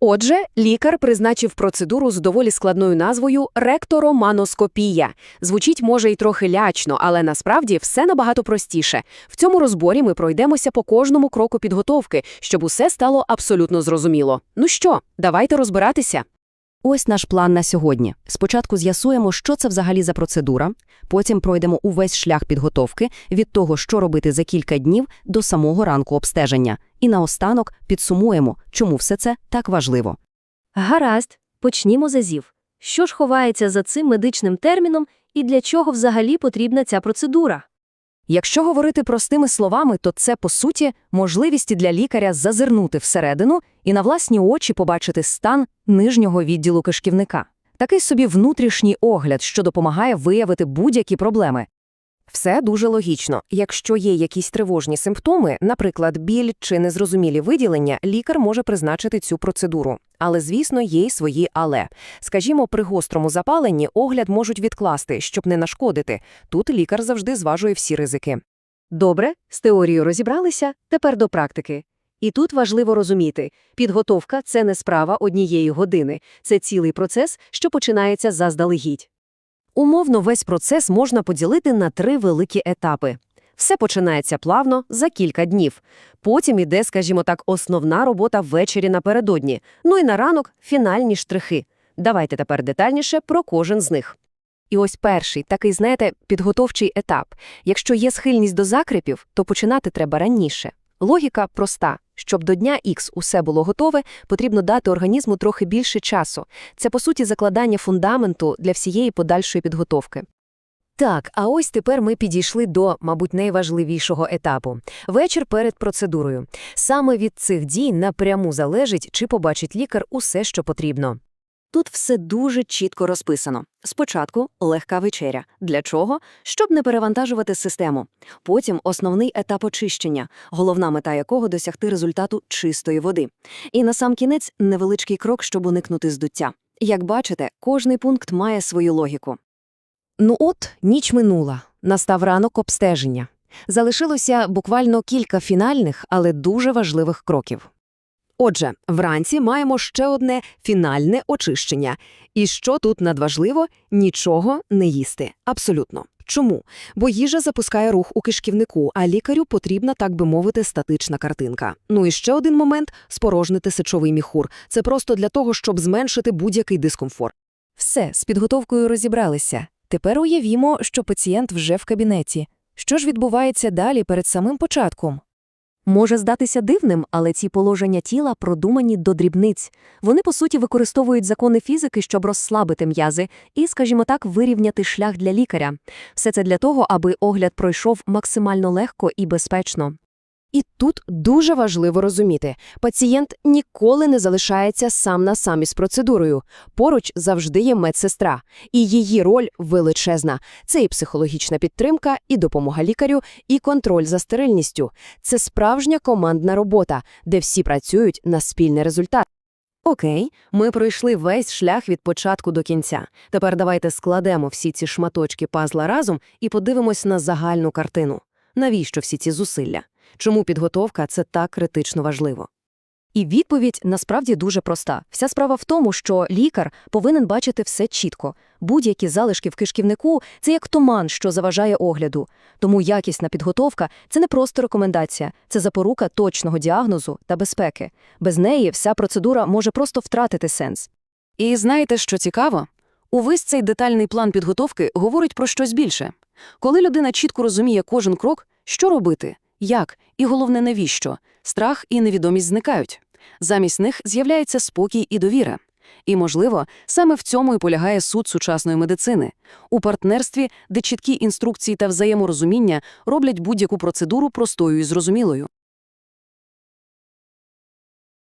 Отже, лікар призначив процедуру з доволі складною назвою ректороманоскопія. Звучить може і трохи лячно, але насправді все набагато простіше. В цьому розборі ми пройдемося по кожному кроку підготовки, щоб усе стало абсолютно зрозуміло. Ну що, давайте розбиратися. Ось наш план на сьогодні. Спочатку з'ясуємо, що це взагалі за процедура, потім пройдемо увесь шлях підготовки від того, що робити за кілька днів до самого ранку обстеження. І наостанок підсумуємо, чому все це так важливо. Гаразд, почнімо з азів. Що ж ховається за цим медичним терміном і для чого взагалі потрібна ця процедура? Якщо говорити простими словами, то це, по суті, можливість для лікаря зазирнути всередину і на власні очі побачити стан нижнього відділу кишківника. Такий собі внутрішній огляд, що допомагає виявити будь-які проблеми. Все дуже логічно. Якщо є якісь тривожні симптоми, наприклад, біль чи незрозумілі виділення, лікар може призначити цю процедуру. Але, звісно, є й свої але. Скажімо, при гострому запаленні огляд можуть відкласти, щоб не нашкодити. Тут лікар завжди зважує всі ризики. Добре, з теорією розібралися, тепер до практики. І тут важливо розуміти, підготовка – це не справа однієї години, це цілий процес, що починається заздалегідь. Умовно, весь процес можна поділити на три великі етапи. Все починається плавно, за кілька днів. Потім іде, скажімо так, основна робота ввечері напередодні. Ну і на ранок – фінальні штрихи. Давайте тепер детальніше про кожен з них. І ось перший, такий, знаєте, підготовчий етап. Якщо є схильність до закріпів, то починати треба раніше. Логіка проста. Щоб до дня Х усе було готове, потрібно дати організму трохи більше часу. Це, по суті, закладання фундаменту для всієї подальшої підготовки. Так, а ось тепер ми підійшли до, мабуть, найважливішого етапу – вечір перед процедурою. Саме від цих дій напряму залежить, чи побачить лікар усе, що потрібно. Тут все дуже чітко розписано. Спочатку легка вечеря. Для чого? Щоб не перевантажувати систему. Потім основний етап очищення, головна мета якого досягти результату чистої води. І на сам кінець невеличкий крок, щоб уникнути здуття. Як бачите, кожний пункт має свою логіку. Ну от, ніч минула. Настав ранок обстеження. Залишилося буквально кілька фінальних, але дуже важливих кроків. Отже, вранці маємо ще одне фінальне очищення. І що тут надважливо – нічого не їсти. Абсолютно. Чому? Бо їжа запускає рух у кишківнику, а лікарю потрібна, так би мовити, статична картинка. Ну і ще один момент – спорожнити сечовий міхур. Це просто для того, щоб зменшити будь-який дискомфорт. Все, з підготовкою розібралися. Тепер уявімо, що пацієнт вже в кабінеті. Що ж відбувається далі перед самим початком? Може здатися дивним, але ці положення тіла продумані до дрібниць. Вони, по суті, використовують закони фізики, щоб розслабити м'язи і, скажімо так, вирівняти шлях для лікаря. Все це для того, аби огляд пройшов максимально легко і безпечно. І тут дуже важливо розуміти, пацієнт ніколи не залишається сам на сам із процедурою. Поруч завжди є медсестра, і її роль величезна. Це і психологічна підтримка, і допомога лікарю, і контроль за стерильністю. Це справжня командна робота, де всі працюють на спільний результат. Окей, ми пройшли весь шлях від початку до кінця. Тепер давайте складемо всі ці шматочки пазла разом і подивимось на загальну картину. Навіщо всі ці зусилля? Чому підготовка – це так критично важливо? І відповідь насправді дуже проста. Вся справа в тому, що лікар повинен бачити все чітко. Будь-які залишки в кишківнику – це як туман, що заважає огляду. Тому якісна підготовка – це не просто рекомендація, це запорука точного діагнозу та безпеки. Без неї вся процедура може просто втратити сенс. І знаєте, що цікаво? Увесь цей детальний план підготовки говорить про щось більше. Коли людина чітко розуміє кожен крок, що робити, як і головне навіщо, страх і невідомість зникають. Замість них з'являється спокій і довіра. І, можливо, саме в цьому і полягає суд сучасної медицини – у партнерстві, де чіткі інструкції та взаєморозуміння роблять будь-яку процедуру простою і зрозумілою.